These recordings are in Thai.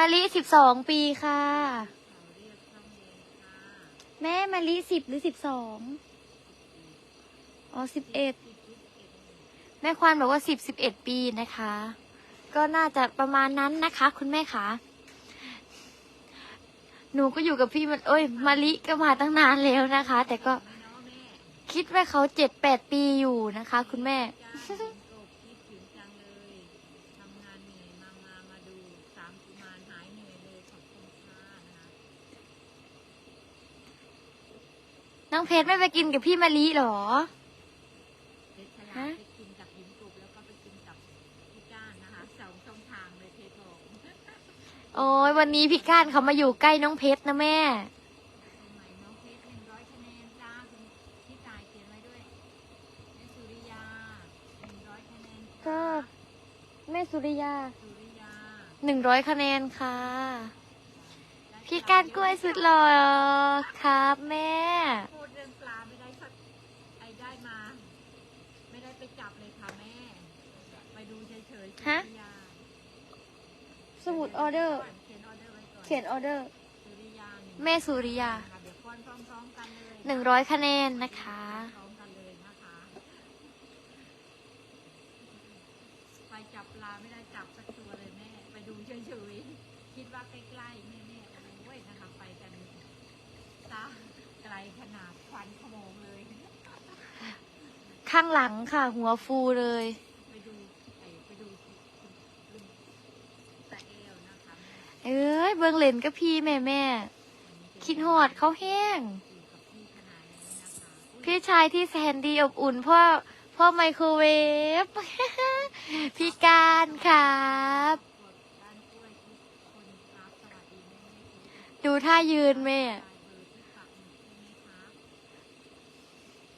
มาลิสิบสองปีค่ะ แม่มาลิสิบหรือสิบสองอ๋อสิบเอ็ดแม่ควานบอกว่าสิบสิบเอ็ดปีนะคะ ก็น่าจะประมาณนั้นนะคะ คุณแม่คะหนูก็อยู่กับพี่มันเอ้ยมาลิก็มาตั้งนานแล้วนะคะ แต่ก็คิดว่าเขาเจ็ดแปดปีอยู่นะคะ คุณแม่ จ้าโลกคิดถึงจังเลยทำงานเหนื่อยมามามาดูสามกุมารหายเหนื่อยเลยขอบคุณค่ะนะคะ น้องเพชรไม่ไปกินกับพี่มาลิเหรอเพชรฉลาฮะดไปกินกับหญิงกบแล้วก็ไปกินกับพี่ก้านนะคะสองช่องทางเลยเททองโอ้ยวันนี้พี่ก้านเขามาอยู่ใกล้น้องเพชรนะแม่สมัยน้องเพชรหนึ่งร้อยคะแนนจ้าคุณพี่ตายเขียนไว้ด้วยแม่สุริยาหนึ่งร้อยคะแนนก็แม่สุริยาสุริยาหนึ่งร้อยคะแนนค่ะ พี่ก้านกล้วยสุดหล่อครับแม่พูดเรื่องปลาไม่ได้สักไอ้ได้มา ไม่ได้ไปจับเลยค่ะแม่ ไปดูเฉยๆสุริฮะยาสมุดออเดอร์ เขียนออเดอร์ไว้ก่อนเขียนออเดอร์ สุริยาหนึ่งแม่สุริยา ค่ะเดี๋ยวป้อนพร้อมๆกันเลยหนึ่งร้อยคะแนนนะคะ พร้อมกันเลยนะคะ ไปจับปลาไม่ได้จับสักตัวเลยแม่ ไปดูเฉยๆคิดว่าใกล้ๆแม่ๆโอ้ยนะคะไปกันซะไกลขนาดควันขโมงเลย ข้างหลังค่ะ หัวฟูเลยเอ้ยเบิงเลนกับพี่แม่แม่คิดฮอดเขาแห้ง พี่ชายที่แสนดีอบอุ่นพ่อพ่อไมโครเวฟ พี่การครับ ดูท่ายืนแม่ ลายเบอร์ที่ปักหมุดใช่ไหมครับ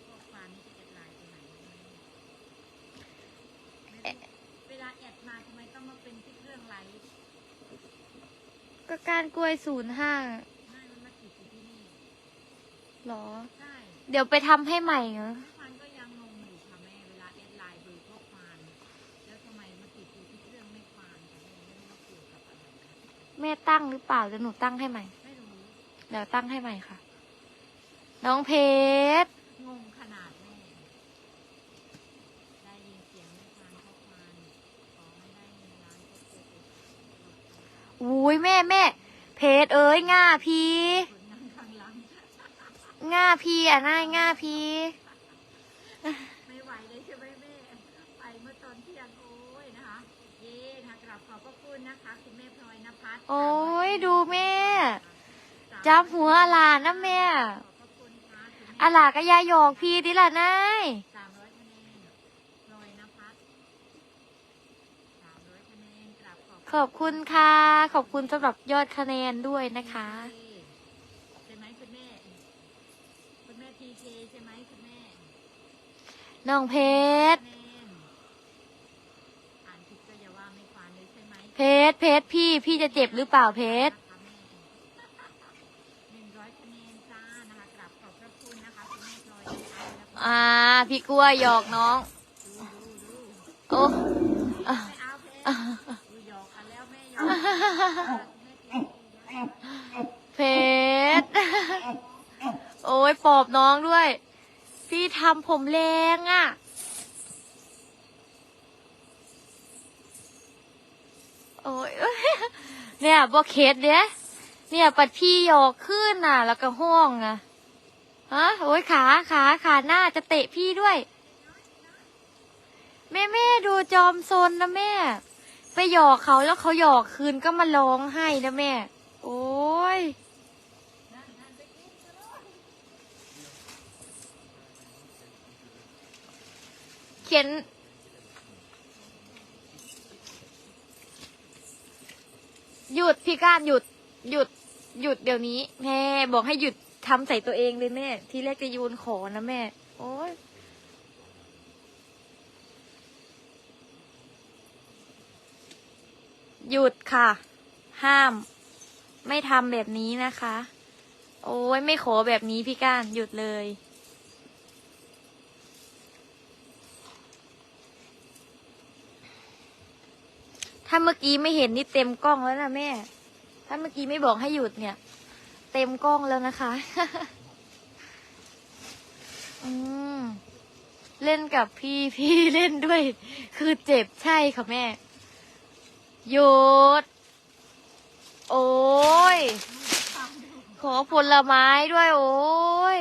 ข้อความนี้จะแอดไลน์ตรงไหนแม่ไม่รู้เวลาแอดมาทำไมต้องมาเป็นที่เครื่องไลฟ์ ก็การกล้วยศูนย์ห้าไม่มันมาติดอยู่ที่นี่หรอ ใช่เดี๋ยวไปทำให้ใหม่เหรอทุกวันก็ยังงงอยู่ค่ะแม่เวลาแอดไลน์เบอร์ข้อความแล้วทำไมมาติดอยู่ที่เครื่องไม่ควานค่ะแม่ไม่รู้ว่าเกี่ยวกับอะไรนะแม่ตั้งหรือเปล่าเดี๋ยวหนูตั้งให้ใหม่ ไม่รู้เดี๋ยวตั้งให้ใหม่ค่ะ น้องเพชรงงขนาดแม่ ได้ยินเสียงไม่ควานข้อความขอให้ได้เงินล้านก็เจอไป อุ้ยแม่แม่เพชรเอ้ยง่าพีง่าพีอะนายง่าพีไม่ไหวเลยใช่ไหมแม่ไปเมื่อตอนเที่ยงโอ้ยนะคะเย้นะคะกราบขอบพระคุณนะคะคุณแม่พลอยนภัสโอ้ยดูแม่จับหัวอาลานะแม่อบพระคุณค่ะคุณแม่อาลาก็ยาหยอกพี่ดิล่ะนาย สามร้อยคะแนนพลอยนภัสสามร้อยคะแนนกราบ ขอบขอบคุณค่ะ ขอบคุณสำหรับยอดคะแนนด้วยนะคะใช่ไหมคุณแม่คุณแม่ทีเคใช่ไหมคุณแม่น้องเพชรคะแนนอ่านผิดก็อย่าว่าไม่ควานเลยใช่ไหมเพชรเพชรพี่พี่จะเจ็บหรือเปล่าเพชรหนึ่งร้อยคะแนนจ้านะคะกราบขอบพระคุณนะคะคุณแม่พลอยนะคะแล้วก็อ่า พี่กล้วยหยอกน้อง ดูดูดู โอ้อะ ไม่เอาเพ อะ ดูหยอกกันแล้วแม่หยอกแม่ตี เพชร โอ้ยปอบน้องด้วย พี่ทำผมแรงอะ่ะ โอ้ยเนี่ยบอเคสเนี้ยเนี่ยปัดพี่หยอกขึ้นน่ะ แล้วก็ห้องอะฮะโอ้ยขาขาขาหน้าจะเตะพี่ด้วย แม่แม่ดูจอมซนนะแม่ ไปหยอกเขาแล้วเขาหยอกคืนก็มาร้องไห้นะแม่ โอ้ยเขียน หยุดพี่ก้านหยุด หยุด หยุดเดี๋ยวนี้ แม่บอกให้หยุดทำใส่ตัวเองเลยแม่ ทีแรกจะโยนขอนะแม่ โอ้ย หยุดค่ะ ห้าม ไม่ทำแบบนี้นะคะ โอ้ยไม่ขอแบบนี้พี่ก้านหยุดเลย ถ้าเมื่อกี้ไม่เห็นนี่เต็มกล้องแล้วนะแม่ ถ้าเมื่อกี้ไม่บอกให้หยุดเนี่ย เต็มกล้องแล้วนะคะ อืมเล่นกับพี่พี่เล่นด้วย คือเจ็บใช่ค่ะแม่ หยุด โอ้ย ขอผลไม้ด้วย โอ้ย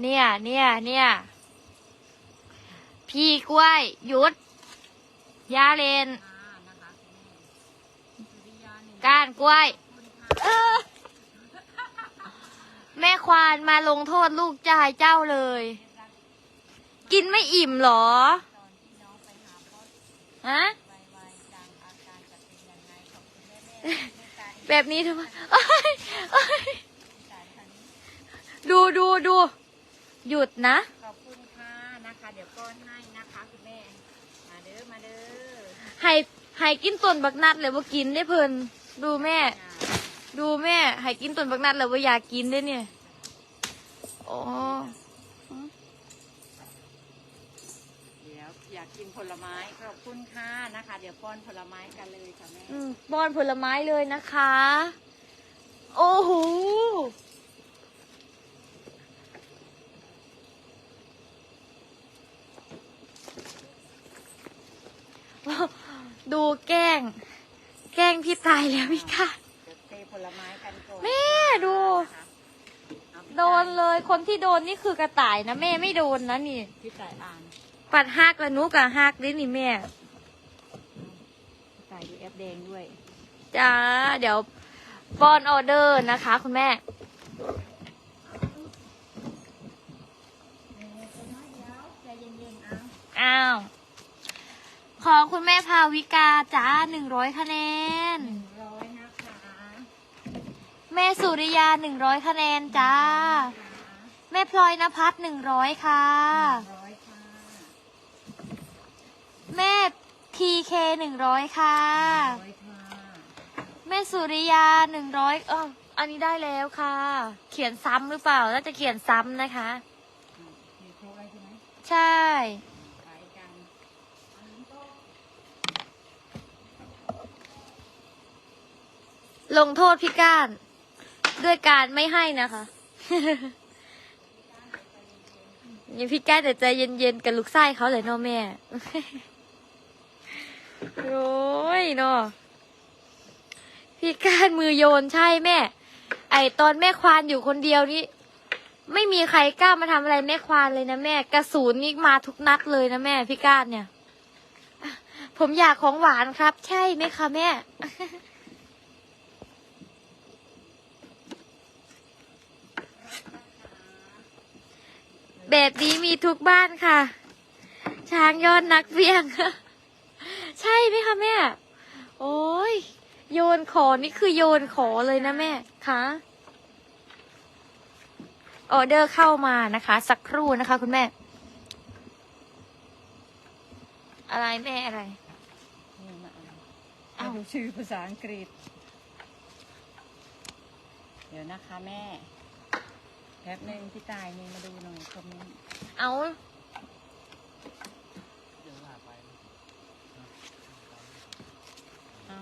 เนี่ย เนี่ย เนี่ย พี่กล้วย หยุด ยาเลน ก้านกล้วย แม่ควานมาลงโทษลูกชายเจ้าเลย กินไม่อิ่มหรอ ฮะ แม่แม่แม่ตายแบบนี้ทำไมเอ้ยเอ้ยตายทันนี้ดูดูดูหยุดนะ ขอบคุณค่ะนะคะ เดี๋ยวป้อนให้นะคะคุณแม่ มาเด้อมาเด้อให้ให้กินต้นบักนัดเลยว่ากินได้เพิ่นดูแม่จ้าดูแม่ให้กินต้นบักนัดเลยว่าอยากกินได้เนี่ย อ๋อ เดี๋ยวอยา กกินผลไม้ขอบคุณค่ะนะคะ เดี๋ยวป้อนผลไม้กันเลยค่ะแม่อืมป้อนผลไม้เลยนะคะ โอ้โหดูแกล้ง แกล้งพี่ตายแล้วพี่ค่ะ เดี๋ยวเทผลไม้กันก่อนแม่ดู นะคะเอาพี่โดนเลยคนที่โดนนี่คือกระต่ายนะแม่ไม่โดนนะนี่ พี่ต่ายอ่าน ปัดหักแล้วหนูกับหักด้วยนี่แม่พี่ต่ายดูแอปแดงด้วยจ้าเดี๋ยวป้อนออเดอร์นะคะ คุณแม่ใจเย็นๆเอาอ้าว ของคุณแม่พาวิกาจ้าหนึ่งร้อยคะแนนหนึ่งร้อยนะคะแม่สุริยาหนึ่งร้อยคะแนนจ้า แม่พลอยนภัสหนึ่งร้อยค่ะหนึ่งร้อยค่ะ แม่พีเคหนึ่งร้อยค่ะ ร้อยค่ะแม่สุริยาหนึ่งร้อยเอออันนี้ได้แล้วค่ะ เขียนซ้ำหรือเปล่า น่าจะเขียนซ้ำนะคะอืมมีครบแล้วใช่ไหมใช่ไปกันอันนี้ก็ลงโทษพี่ก้าน ด้วยการไม่ให้นะคะ นี่พี่ก้านแต่ใจเย็นๆกับลูกไส้เขาเลยเนาะแม่ โอ้ยเนาะพี่กานมือโยนใช่แม่ ไอตอนแม่ควานอยู่คนเดียวนี่ไม่มีใครกล้ามาทำอะไรแม่ควานเลยนะแม่กระสุนนี่มาทุกนัดเลยนะแม่พี่กานเนี่ย ผมอยากของหวานครับ ใช่ไหมคะแม่แบบนี้มีทุกบ้านค่ะ ช้างยอดนักเวียง ใช่ไหมคะแม่ โอ้ยโยนขอนี่คือโยนขอเลยนะแม่คะออเดอร์เข้ามานะคะ สักครู่นะคะ คุณแม่ อะไรแม่อะไรนี่มาอ่านอ้าวมาดูชื่อภาษาอังกฤษ เดี๋ยวนะคะแม่ แป๊บหนึ่งพี่ตายนี่มาดูหน่อยคอมเมนต์เอาเอา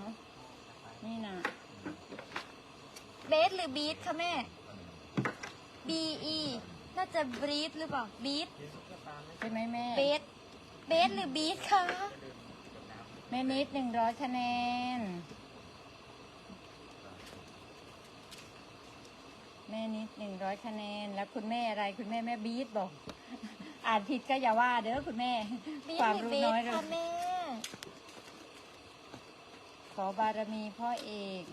นี่นะ เบสหรือบีทคะแม่ B E น่าจะบรีทหรือเปล่าบีทใช่ไหมแม่เบสเบสหรือบีทคะแม่นิดหนึ่งร้อยคะแนน แม่นิดหนึ่งร้อยคะแนน แล้วคุณแม่อะไรคุณแม่แม่บีทบอก อ่านผิดก็อย่าว่าเด้อคุณแม่บีทความหรือรู้เบสน้อยเลคะยแม่ขอบารมีพ่อเอก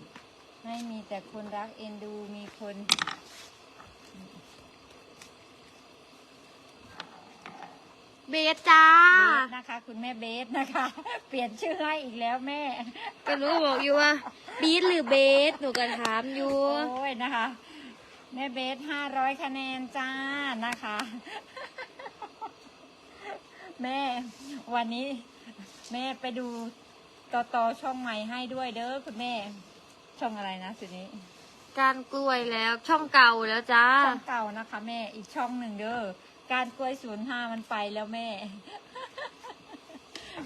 ให้มีแต่คนรักเอ็นดูมีคนเบสจ้า เบสนะคะ คุณแม่เบสนะคะ เปลี่ยนชื่อให้อีกแล้วแม่ ก็รู้บอกอยู่ว่าบีทหรือเบสหนูก็ถามอยู่โอ้ยนะคะ แม่เบสห้าร้อยคะแนนจ้านะคะ แม่วันนี้ แม่ไปดูต่อต่อช่องใหม่ให้ด้วยเด้อคุณแม่ ช่องอะไรนะสุดนี้การกล้วยแล้วช่องเก่าแล้วจ้า ช่องเก่านะคะแม่อีกช่องหนึ่งเด้อการกล้วยศูนย์ห้ามันไปแล้วแม่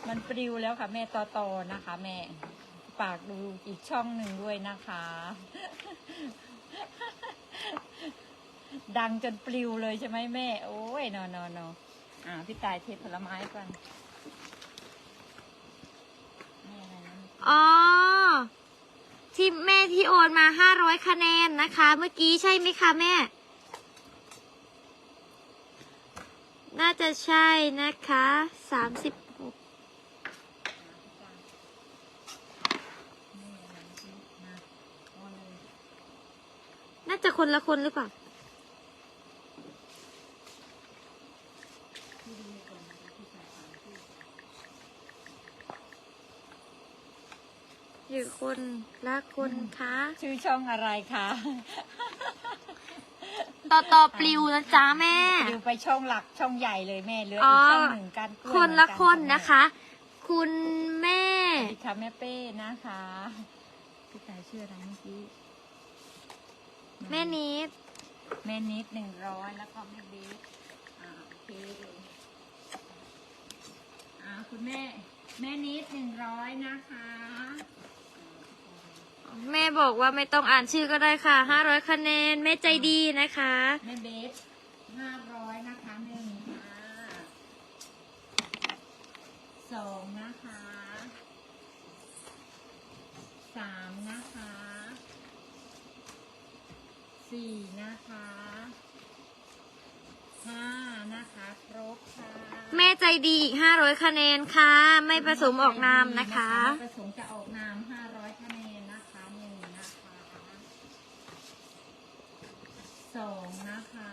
มันปลิวแล้วค่ะ แม่ต่อต่อนะคะ แม่ไปฝากดูอีกช่องหนึ่งด้วยนะคะ ดังจนปลิวเลยใช่ไหมแม่ โอ้ยนอนอนออ่าพี่ตายเทผลไม้ก่อนนี่อะไรนะอ๋อ ที่แม่ที่โอนมาห้าร้อยคะแนนนะคะ เมื่อกี้ใช่ไหมคะแม่ น่าจะใช่นะคะสามสิบหกน่าจะคนละคนหรือเปล่า พี่ดูก่อนนะพี่ใส่ฟังพี่ อยู่ คนละคนคะชื่อช่องอะไรคะต่อต่อปลิวนะจ๊ะแม่ดูไปช่องหลักช่องใหญ่เลยแม่เหลืออ๋อีอกช่องหนึ่งการกล้วยคนละเหมือกัคนนะคะ คุณแม่สวัสดีค่ะแม่เป้นะคะพี่ตายชื่ออะไรเมื่อกี้แม่นิดแม่นิดหนึ่งร้อยแล้วก็แม่เบสอ่าโอเคอ่าคุณแม่ แม่นิดหนึ่งร้อยนะคะ แม่บอกว่าไม่ต้องอ่านชื่อก็ได้ค่ะ ห้าร้อยคะแนน แม่ใจดีนะคะ แม่เบสห้าร้อยนะคะหนึ่งค่ะสองนะคะสามนะคะสี่นะคะห้านะคะครบค่ะแม่ใจดีอีกห้าร้อยคะแนนค่ะ ไม่ผสมออกนามนะคะ ไม่ประสงค์จะออกนามห้าร้อยคะแนนนะคะหนึ่งนะคะ สองนะคะ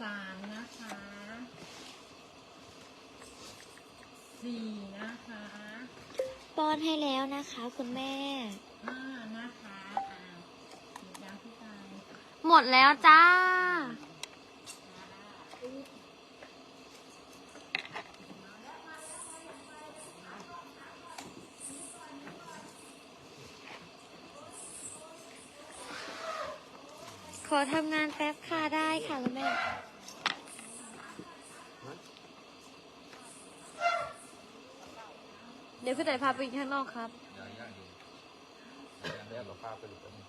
สามนะคะสี่นะคะป้อนให้แล้วนะคะ คุณแม่ห้านะคะอ่าหยุดยังพี่ตายหมดแล้วจ้า ขอทำงานแป๊บค่ะได้ค่ะคุณแม่เดี๋ยวคุณไหนพาไปกินข้างนอกครับอย่างย่างดูอย่างแรกเราพาไปหลุดไปนี่